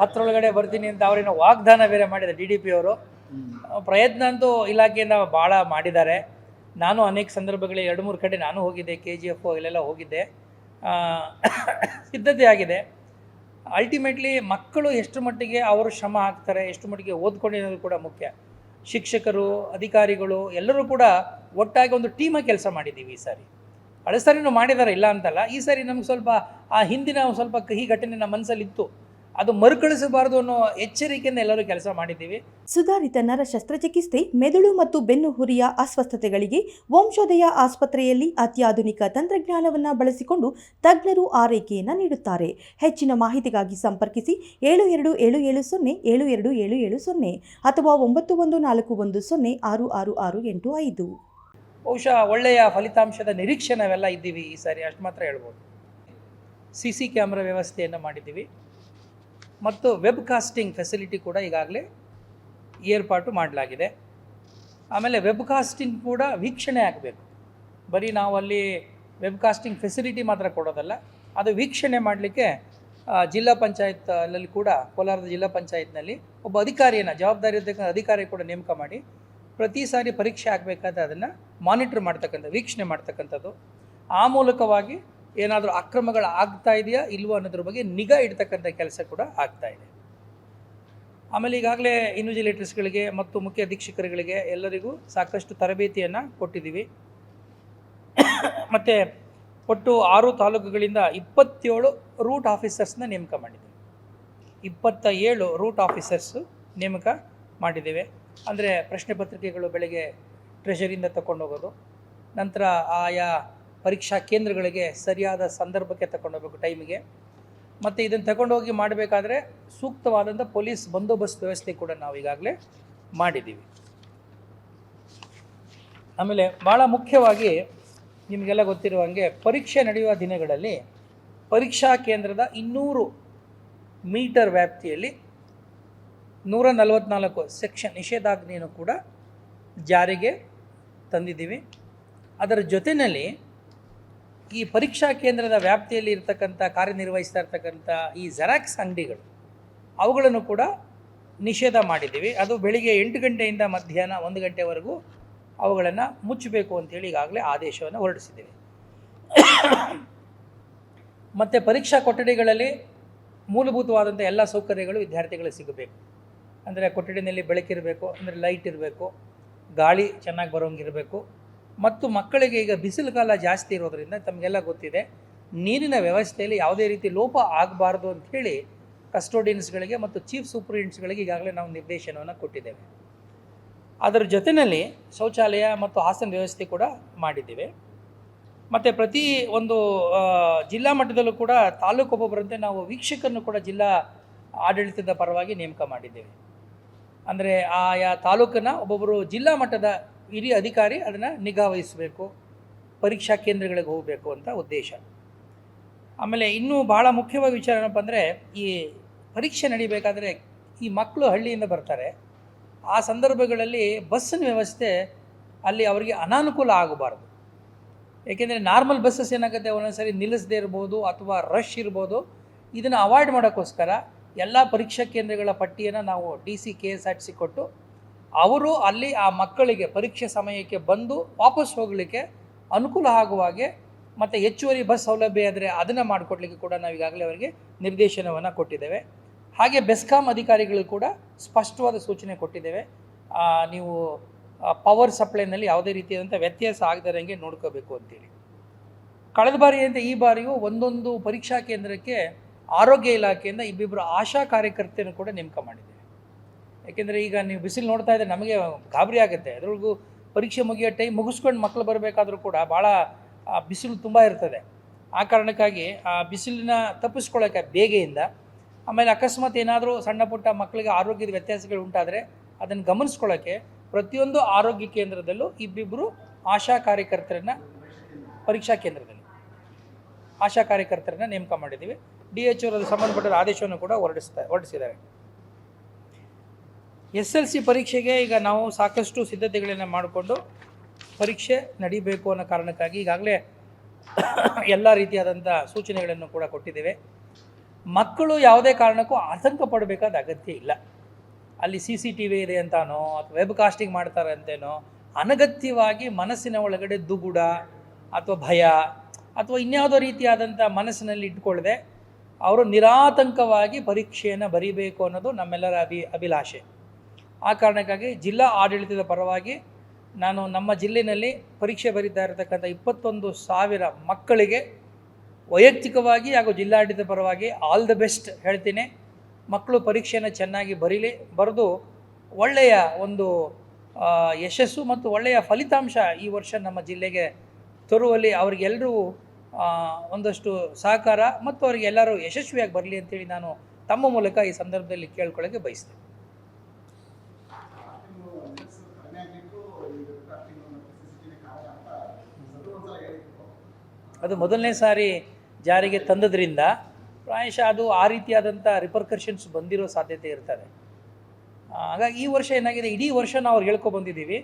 ಹತ್ತರೊಳಗಡೆ ಬರ್ತೀನಿ ಅಂತ ಅವರೇನೋ ವಾಗ್ದಾನ ಬೇರೆ ಮಾಡಿದ್ದಾರೆ ಡಿ ಡಿ ಪಿ ಅವರು. ಪ್ರಯತ್ನ ಅಂತೂ ಇಲಾಖೆಯಿಂದ ಭಾಳ ಮಾಡಿದ್ದಾರೆ. ನಾನು ಅನೇಕ ಸಂದರ್ಭಗಳಲ್ಲಿ ಎರಡು ಮೂರು ಕಡೆ ನಾನು ಹೋಗಿದ್ದೆ ಕೆ ಜಿ ಎಫ್ ಇಲ್ಲೆಲ್ಲ ಹೋಗಿದ್ದೆ. ಸಿದ್ಧತೆ ಆಗಿದೆ. ಅಲ್ಟಿಮೇಟ್ಲಿ ಮಕ್ಕಳು ಎಷ್ಟು ಮಟ್ಟಿಗೆ ಅವರು ಶ್ರಮ ಹಾಕ್ತಾರೆ ಎಷ್ಟು ಮಟ್ಟಿಗೆ ಓದ್ಕೊಂಡಿರೋದು ಕೂಡ ಮುಖ್ಯ. ಶಿಕ್ಷಕರು ಅಧಿಕಾರಿಗಳು ಎಲ್ಲರೂ ಕೂಡ ಒಟ್ಟಾಗಿ ಒಂದು ಟೀಮಾಗಿ ಕೆಲಸ ಮಾಡಿದ್ದೀವಿ ಈ ಸಾರಿ. ಹಳೆ ಸಾರಿನೂ ಮಾಡಿದ್ದಾರೆ ಇಲ್ಲ ಅಂತಲ್ಲ. ಈ ಸಾರಿ ನಮ್ಗೆ ಸ್ವಲ್ಪ ಆ ಹಿಂದಿನ ಸ್ವಲ್ಪ ಕಹಿ ಘಟನೆ ನಮ್ಮ ಮನಸ್ಸಲ್ಲಿ ಇತ್ತು. ಅದು ಮರುಕಳಿಸಬಾರದು ಅನ್ನೋ ಎಚ್ಚರಿಕೆಯಿಂದ ಎಲ್ಲರೂ ಕೆಲಸ ಮಾಡಿದ್ದೀವಿ. ಸುಧಾರಿತ ನರ ಶಸ್ತ್ರಚಿಕಿತ್ಸೆ ಮೆದುಳು ಮತ್ತು ಬೆನ್ನು ಹುರಿಯ ಅಸ್ವಸ್ಥತೆಗಳಿಗೆ ವಂಶೋದಯ ಆಸ್ಪತ್ರೆಯಲ್ಲಿ ಅತ್ಯಾಧುನಿಕ ತಂತ್ರಜ್ಞಾನವನ್ನು ಬಳಸಿಕೊಂಡು ತಜ್ಞರು ಆರೈಕೆಯನ್ನು ನೀಡುತ್ತಾರೆ. ಹೆಚ್ಚಿನ ಮಾಹಿತಿಗಾಗಿ ಸಂಪರ್ಕಿಸಿ ಏಳು ಎರಡು ಏಳು ಏಳು ಸೊನ್ನೆ ಏಳು ಎರಡು ಏಳು ಏಳು ಸೊನ್ನೆ ಅಥವಾ ಒಂಬತ್ತು ಒಂದು ನಾಲ್ಕು ಒಂದು ಸೊನ್ನೆ ಆರು ಆರು ಆರು ಎಂಟು ಐದು. ಬಹುಶಃ ಒಳ್ಳೆಯ ಫಲಿತಾಂಶದ ನಿರೀಕ್ಷೆ ನಾವೆಲ್ಲ ಇದ್ದೀವಿ ಈ ಸಾರಿ ಅಷ್ಟು ಮಾತ್ರ ಹೇಳ್ಬೋದು. ಸಿ ಸಿ ಕ್ಯಾಮ್ರಾ ವ್ಯವಸ್ಥೆಯನ್ನು ಮಾಡಿದ್ದೀವಿ. ಮತ್ತು ವೆಬ್ ಕಾಸ್ಟಿಂಗ್ ಫೆಸಿಲಿಟಿ ಕೂಡ ಈಗಾಗಲೇ ಏರ್ಪಾಟು ಮಾಡಲಾಗಿದೆ. ಆಮೇಲೆ ವೆಬ್ ಕಾಸ್ಟಿಂಗ್ ಕೂಡ ವೀಕ್ಷಣೆ ಆಗಬೇಕು. ಬರೀ ನಾವು ಅಲ್ಲಿ ವೆಬ್ ಕಾಸ್ಟಿಂಗ್ ಫೆಸಿಲಿಟಿ ಮಾತ್ರ ಕೊಡೋದಲ್ಲ, ಅದು ವೀಕ್ಷಣೆ ಮಾಡಲಿಕ್ಕೆ ಜಿಲ್ಲಾ ಪಂಚಾಯತ್ ಅಲ್ಲಿ ಕೂಡ, ಕೋಲಾರದ ಜಿಲ್ಲಾ ಪಂಚಾಯತ್ನಲ್ಲಿ ಒಬ್ಬ ಅಧಿಕಾರಿಯನ್ನು, ಜವಾಬ್ದಾರಿ ಇರ್ತಕ್ಕಂಥ ಅಧಿಕಾರಿ ಕೂಡ ನೇಮಕ ಮಾಡಿ, ಪ್ರತಿ ಸಾರಿ ಪರೀಕ್ಷೆ ಆಗಬೇಕಾದ್ರೆ ಅದನ್ನು ಮಾನಿಟ್ರ್ ಮಾಡ್ತಕ್ಕಂಥ, ವೀಕ್ಷಣೆ ಮಾಡ್ತಕ್ಕಂಥದ್ದು. ಆ ಮೂಲಕವಾಗಿ ಏನಾದರೂ ಅಕ್ರಮಗಳು ಆಗ್ತಾ ಇದೆಯಾ ಇಲ್ವೋ ಅನ್ನೋದ್ರ ಬಗ್ಗೆ ನಿಗಾ ಇಡ್ತಕ್ಕಂಥ ಕೆಲಸ ಕೂಡ ಆಗ್ತಾ ಇದೆ. ಆಮೇಲೆ ಈಗಾಗಲೇ ಇನ್ವಿಜಿಲೇಟರ್ಸ್ಗಳಿಗೆ ಮತ್ತು ಮುಖ್ಯ ಅಧೀಕ್ಷಕರುಗಳಿಗೆ ಎಲ್ಲರಿಗೂ ಸಾಕಷ್ಟು ತರಬೇತಿಯನ್ನು ಕೊಟ್ಟಿದ್ದೀವಿ. ಮತ್ತು ಒಟ್ಟು ಆರು ತಾಲೂಕುಗಳಿಂದ ಇಪ್ಪತ್ತೇಳು ರೂಟ್ ಆಫೀಸರ್ಸ್ನ ನೇಮಕ ಮಾಡಿದ್ದೀವಿ. ಇಪ್ಪತ್ತ ಏಳು ರೂಟ್ ಆಫೀಸರ್ಸು ನೇಮಕ ಮಾಡಿದ್ದೇವೆ. ಅಂದರೆ ಪ್ರಶ್ನೆ ಪತ್ರಿಕೆಗಳು ಬೆಳಗ್ಗೆ ಟ್ರೆಷರಿಯಿಂದ ತಗೊಂಡೋಗೋದು ನಂತರ ಆಯಾ ಪರೀಕ್ಷಾ ಕೇಂದ್ರಗಳಿಗೆ ಸರಿಯಾದ ಸಂದರ್ಭಕ್ಕೆ ತಗೊಂಡೋಗ್ಬೇಕು ಟೈಮಿಗೆ. ಮತ್ತು ಇದನ್ನು ತಗೊಂಡೋಗಿ ಮಾಡಬೇಕಾದ್ರೆ ಸೂಕ್ತವಾದಂಥ ಪೊಲೀಸ್ ಬಂದೋಬಸ್ತ್ ವ್ಯವಸ್ಥೆ ಕೂಡ ನಾವು ಈಗಾಗಲೇ ಮಾಡಿದ್ದೀವಿ. ಆಮೇಲೆ ಭಾಳ ಮುಖ್ಯವಾಗಿ ನಿಮಗೆಲ್ಲ ಗೊತ್ತಿರುವ ಹಾಗೆ ಪರೀಕ್ಷೆ ನಡೆಯುವ ದಿನಗಳಲ್ಲಿ ಪರೀಕ್ಷಾ ಕೇಂದ್ರದ ಇನ್ನೂರು ಮೀಟರ್ ವ್ಯಾಪ್ತಿಯಲ್ಲಿ ನೂರ ನಲವತ್ನಾಲ್ಕು ಸೆಕ್ಷನ್ ನಿಷೇಧಾಜ್ಞೆಯನ್ನು ಕೂಡ ಜಾರಿಗೆ ತಂದಿದ್ದೀವಿ. ಅದರ ಜೊತೆಯಲ್ಲಿ ಈ ಪರೀಕ್ಷಾ ಕೇಂದ್ರದ ವ್ಯಾಪ್ತಿಯಲ್ಲಿ ಇರ್ತಕ್ಕಂಥ ಕಾರ್ಯನಿರ್ವಹಿಸ್ತಾ ಇರ್ತಕ್ಕಂಥ ಈ ಜೆರಾಕ್ಸ್ ಅಂಗಡಿಗಳು, ಅವುಗಳನ್ನು ಕೂಡ ನಿಷೇಧ ಮಾಡಿದ್ದೀವಿ. ಅದು ಬೆಳಿಗ್ಗೆ ಎಂಟು ಗಂಟೆಯಿಂದ ಮಧ್ಯಾಹ್ನ ಒಂದು ಗಂಟೆವರೆಗೂ ಅವುಗಳನ್ನು ಮುಚ್ಚಬೇಕು ಅಂತೇಳಿ ಈಗಾಗಲೇ ಆದೇಶವನ್ನು ಹೊರಡಿಸಿದ್ದೀವಿ. ಮತ್ತು ಪರೀಕ್ಷಾ ಕೊಠಡಿಗಳಲ್ಲಿ ಮೂಲಭೂತವಾದಂಥ ಎಲ್ಲ ಸೌಕರ್ಯಗಳು ವಿದ್ಯಾರ್ಥಿಗಳಿಗೆ ಸಿಗಬೇಕು. ಅಂದರೆ ಕೊಠಡಿನಲ್ಲಿ ಬೆಳಕಿರಬೇಕು, ಅಂದರೆ ಲೈಟ್ ಇರಬೇಕು, ಗಾಳಿ ಚೆನ್ನಾಗಿ ಬರೋಂಗಿರಬೇಕು. ಮತ್ತು ಮಕ್ಕಳಿಗೆ ಈಗ ಬಿಸಿಲು ಕಾಲ ಜಾಸ್ತಿ ಇರೋದರಿಂದ ತಮಗೆಲ್ಲ ಗೊತ್ತಿದೆ, ನೀರಿನ ವ್ಯವಸ್ಥೆಯಲ್ಲಿ ಯಾವುದೇ ರೀತಿ ಲೋಪ ಆಗಬಾರ್ದು ಅಂಥೇಳಿ ಕಸ್ಟೋಡಿಯನ್ಸ್ಗಳಿಗೆ ಮತ್ತು ಚೀಫ್ ಸೂಪರಿಂಟೆಂಟ್ಸ್ಗಳಿಗೆ ಈಗಾಗಲೇ ನಾವು ನಿರ್ದೇಶನವನ್ನು ಕೊಟ್ಟಿದ್ದೇವೆ. ಅದರ ಜೊತೆಯಲ್ಲಿ ಶೌಚಾಲಯ ಮತ್ತು ಹಾಸನ ವ್ಯವಸ್ಥೆ ಕೂಡ ಮಾಡಿದ್ದೇವೆ. ಮತ್ತು ಪ್ರತಿ ಒಂದು ಜಿಲ್ಲಾ ಮಟ್ಟದಲ್ಲೂ ಕೂಡ ತಾಲೂಕು ಒಬ್ಬೊಬ್ಬರಂತೆ ನಾವು ವೀಕ್ಷಕರನ್ನು ಕೂಡ ಜಿಲ್ಲಾ ಆಡಳಿತದ ಪರವಾಗಿ ನೇಮಕ ಮಾಡಿದ್ದೇವೆ. ಅಂದರೆ ಆಯಾ ತಾಲೂಕನ್ನು ಒಬ್ಬೊಬ್ಬರು ಜಿಲ್ಲಾ ಮಟ್ಟದ ಹಿರಿಯ ಅಧಿಕಾರಿ ಅದನ್ನು ನಿಗಾವಹಿಸಬೇಕು ಪರೀಕ್ಷಾ ಕೇಂದ್ರಗಳಿಗೆ ಹೋಗಬೇಕು ಅಂತ ಉದ್ದೇಶ. ಆಮೇಲೆ ಇನ್ನೂ ಭಾಳ ಮುಖ್ಯವಾದ ವಿಚಾರ ಏನಪ್ಪ ಅಂದರೆ, ಈ ಪರೀಕ್ಷೆ ನಡಿಬೇಕಾದ್ರೆ ಈ ಮಕ್ಕಳು ಹಳ್ಳಿಯಿಂದ ಬರ್ತಾರೆ. ಆ ಸಂದರ್ಭಗಳಲ್ಲಿ ಬಸ್ಸಿನ ವ್ಯವಸ್ಥೆ ಅಲ್ಲಿ ಅವರಿಗೆ ಅನಾನುಕೂಲ ಆಗಬಾರ್ದು. ಏಕೆಂದರೆ ನಾರ್ಮಲ್ ಬಸ್ಸಸ್ ಏನಾಗುತ್ತೆ ಒಂದೊಂದು ಸರಿ ನಿಲ್ಲಿಸದೇ ಇರ್ಬೋದು ಅಥವಾ ರಶ್ ಇರ್ಬೋದು. ಇದನ್ನು ಅವಾಯ್ಡ್ ಮಾಡೋಕ್ಕೋಸ್ಕರ ಎಲ್ಲ ಪರೀಕ್ಷಾ ಕೇಂದ್ರಗಳ ಪಟ್ಟಿಯನ್ನು ನಾವು D C K S R T C ಕೊಟ್ಟು ಅವರು ಅಲ್ಲಿ ಆ ಮಕ್ಕಳಿಗೆ ಪರೀಕ್ಷೆ ಸಮಯಕ್ಕೆ ಬಂದು ವಾಪಸ್ ಹೋಗಲಿಕ್ಕೆ ಅನುಕೂಲ ಆಗುವ ಹಾಗೆ ಮತ್ತು ಹೆಚ್ಚುವರಿ ಬಸ್ ಸೌಲಭ್ಯ ಆದರೆ ಅದನ್ನು ಮಾಡಿಕೊಡ್ಲಿಕ್ಕೆ ಕೂಡ ನಾವು ಈಗಾಗಲೇ ಅವರಿಗೆ ನಿರ್ದೇಶನವನ್ನು ಕೊಟ್ಟಿದ್ದೇವೆ. ಹಾಗೆ ಬೆಸ್ಕಾಂ ಅಧಿಕಾರಿಗಳು ಕೂಡ ಸ್ಪಷ್ಟವಾದ ಸೂಚನೆ ಕೊಟ್ಟಿದ್ದೇವೆ. ನೀವು ಪವರ್ ಸಪ್ಲೈನಲ್ಲಿ ಯಾವುದೇ ರೀತಿಯಾದಂಥ ವ್ಯತ್ಯಾಸ ಆಗದಿರಂಗೆ ನೋಡ್ಕೋಬೇಕು ಅಂತೇಳಿ. ಕಳೆದ ಬಾರಿ ಅಂತ ಈ ಬಾರಿಯೂ ಒಂದೊಂದು ಪರೀಕ್ಷಾ ಕೇಂದ್ರಕ್ಕೆ ಆರೋಗ್ಯ ಇಲಾಖೆಯಿಂದ ಇಬ್ಬಿಬ್ಬರು ಆಶಾ ಕಾರ್ಯಕರ್ತೆಯನ್ನು ಕೂಡ ನೇಮಕ ಮಾಡಿದ್ದೇವೆ ಯಾಕೆಂದರೆ ಈಗ ನೀವು ಬಿಸಿಲು ನೋಡ್ತಾ ಇದ್ದರೆ ನಮಗೆ ಗಾಬರಿ ಆಗುತ್ತೆ. ಅದರೊಳಗೂ ಪರೀಕ್ಷೆ ಮುಗಿಯೋ ಟೈಮ್ ಮುಗಿಸ್ಕೊಂಡು ಮಕ್ಕಳು ಬರಬೇಕಾದ್ರೂ ಕೂಡ ಭಾಳ ಬಿಸಿಲು ತುಂಬ ಇರ್ತದೆ. ಆ ಕಾರಣಕ್ಕಾಗಿ ಆ ಬಿಸಿಲಿನ ತಪ್ಪಿಸ್ಕೊಳ್ಳೋಕ್ಕೆ ಬೇಗೆಯಿಂದ ಆಮೇಲೆ ಅಕಸ್ಮಾತ್ ಏನಾದರೂ ಸಣ್ಣ ಪುಟ್ಟ ಮಕ್ಕಳಿಗೆ ಆರೋಗ್ಯದ ವ್ಯತ್ಯಾಸಗಳು ಉಂಟಾದರೆ ಅದನ್ನು ಗಮನಿಸ್ಕೊಳ್ಳೋಕ್ಕೆ ಪ್ರತಿಯೊಂದು ಆರೋಗ್ಯ ಕೇಂದ್ರದಲ್ಲೂ ಇಬ್ಬಿಬ್ಬರು ಆಶಾ ಕಾರ್ಯಕರ್ತರನ್ನು ಪರೀಕ್ಷಾ ಕೇಂದ್ರದಲ್ಲಿ, ಆಶಾ ಕಾರ್ಯಕರ್ತರನ್ನ ನೇಮಕ ಮಾಡಿದ್ದೀವಿ. ಡಿ ಎಚ್ ಅವರು ಸಂಬಂಧಪಟ್ಟ ಆದೇಶವನ್ನು ಕೂಡ ಹೊರಡಿಸ್ತಾ, ಹೊರಡಿಸಿದ್ದಾರೆ. ಎಸ್ ಎಲ್ ಸಿ ಪರೀಕ್ಷೆಗೆ ಈಗ ನಾವು ಸಾಕಷ್ಟು ಸಿದ್ಧತೆಗಳನ್ನು ಮಾಡಿಕೊಂಡು ಪರೀಕ್ಷೆ ನಡಿಬೇಕು ಅನ್ನೋ ಕಾರಣಕ್ಕಾಗಿ ಈಗಾಗಲೇ ಎಲ್ಲ ರೀತಿಯಾದಂಥ ಸೂಚನೆಗಳನ್ನು ಕೂಡ ಕೊಟ್ಟಿದ್ದೇವೆ. ಮಕ್ಕಳು ಯಾವುದೇ ಕಾರಣಕ್ಕೂ ಆತಂಕ ಪಡಬೇಕಾದ ಅಗತ್ಯ ಇಲ್ಲ. ಅಲ್ಲಿ ಸಿ ಸಿ ಟಿ ವಿ ಇದೆ ಅಂತಾನೋ ಅಥವಾ ವೆಬ್ ಕಾಸ್ಟಿಂಗ್ ಮಾಡ್ತಾರೆ ಅಂತೇನೋ, ಅನಗತ್ಯವಾಗಿ ಮನಸ್ಸಿನ ಒಳಗಡೆ ದುಗುಡ ಅಥವಾ ಭಯ ಅಥವಾ ಇನ್ಯಾವುದೋ ರೀತಿಯಾದಂಥ ಮನಸ್ಸಿನಲ್ಲಿ ಇಟ್ಕೊಳ್ಳದೆ ಅವರು ನಿರಾತಂಕವಾಗಿ ಪರೀಕ್ಷೆಯನ್ನು ಬರೀಬೇಕು ಅನ್ನೋದು ನಮ್ಮೆಲ್ಲರ ಅಭಿ, ಅಭಿಲಾಷೆ. ಆ ಕಾರಣಕ್ಕಾಗಿ ಜಿಲ್ಲಾ ಆಡಳಿತದ ಪರವಾಗಿ ನಾನು ನಮ್ಮ ಜಿಲ್ಲೆಯಲ್ಲಿ ಪರೀಕ್ಷೆ ಬರೀತಾ ಇರತಕ್ಕಂಥ ಇಪ್ಪತ್ತೊಂದು ಸಾವಿರ ಮಕ್ಕಳಿಗೆ ವೈಯಕ್ತಿಕವಾಗಿ ಹಾಗೂ ಜಿಲ್ಲಾಡಳಿತದ ಪರವಾಗಿ ಆಲ್ ದ ಬೆಸ್ಟ್ ಹೇಳ್ತೀನಿ. ಮಕ್ಕಳು ಪರೀಕ್ಷೆಯನ್ನು ಚೆನ್ನಾಗಿ ಬರೀಲಿ, ಬರೆದು ಒಳ್ಳೆಯ ಒಂದು ಯಶಸ್ಸು ಮತ್ತು ಒಳ್ಳೆಯ ಫಲಿತಾಂಶ ಈ ವರ್ಷ ನಮ್ಮ ಜಿಲ್ಲೆಗೆ ತರುವಲ್ಲಿ ಅವರಿಗೆಲ್ಲರೂ ಒಂದಷ್ಟು ಸಹಕಾರ ಮತ್ತು ಅವರಿಗೆಲ್ಲರೂ ಯಶಸ್ವಿಯಾಗಿ ಬರಲಿ ಅಂತೇಳಿ ನಾನು ತಮ್ಮ ಮೂಲಕ ಈ ಸಂದರ್ಭದಲ್ಲಿ ಕೇಳ್ಕೊಳ್ಳೋಕ್ಕೆ ಬಯಸ್ತೇನೆ. ಅದು ಮೊದಲನೇ ಸಾರಿ ಜಾರಿಗೆ ತಂದದ್ರಿಂದ ಪ್ರಾಯಶಃ ಅದು ಆ ರೀತಿಯಾದಂಥ ರಿಪರ್ಕರ್ಷನ್ಸ್ ಬಂದಿರೋ ಸಾಧ್ಯತೆ ಇರ್ತದೆ. ಹಾಗಾಗಿ ಈ ವರ್ಷ ಏನಾಗಿದೆ? ಇಡೀ ವರ್ಷ ನಾವು ಅವ್ರು ಹೇಳ್ಕೊ ಬಂದಿದ್ದೀವಿ.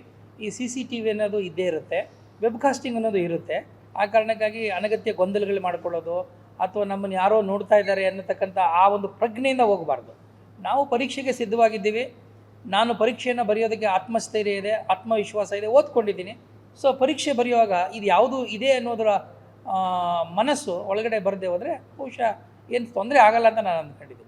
ಈ ಸಿ ಸಿ ಟಿ ವಿ ಅನ್ನೋದು ಇದ್ದೇ ಇರುತ್ತೆ. ವೆಬ್ಕಾಸ್ಟಿಂಗ್ ಅನ್ನೋದು ಇರುತ್ತೆ. ಆ ಕಾರಣಕ್ಕಾಗಿ ಅನಗತ್ಯ ಗೊಂದಲಗಳು ಮಾಡ್ಕೊಳ್ಳೋದು ಅಥವಾ ನಮ್ಮನ್ನು ಯಾರೋ ನೋಡ್ತಾ ಇದ್ದಾರೆ ಅನ್ನತಕ್ಕಂಥ ಆ ಒಂದು ಪ್ರಜ್ಞೆಯಿಂದ ಹೋಗಬಾರ್ದು. ನಾವು ಪರೀಕ್ಷೆಗೆ ಸಿದ್ಧವಾಗಿದ್ದೀವಿ. ನಾನು ಪರೀಕ್ಷೆಯನ್ನು ಬರೆಯೋದಕ್ಕೆ ಆತ್ಮಸ್ಥೈರ್ಯ ಇದೆ, ಆತ್ಮವಿಶ್ವಾಸ ಇದೆ, ಓದ್ಕೊಂಡಿದ್ದೀನಿ. ಸೊ ಪರೀಕ್ಷೆ ಬರೆಯುವಾಗ ಇದು ಯಾವುದು ಇದೆ ಅನ್ನೋದರ ಮನಸ್ಸು ಒಳಗಡೆ ಬರದೆ ಹೋದರೆ ಬಹುಶಃ ಏನು ತೊಂದರೆ ಆಗಲ್ಲ ಅಂತ ನಾನು ಅಂದ್ಕೊಂಡಿದ್ದೀನಿ.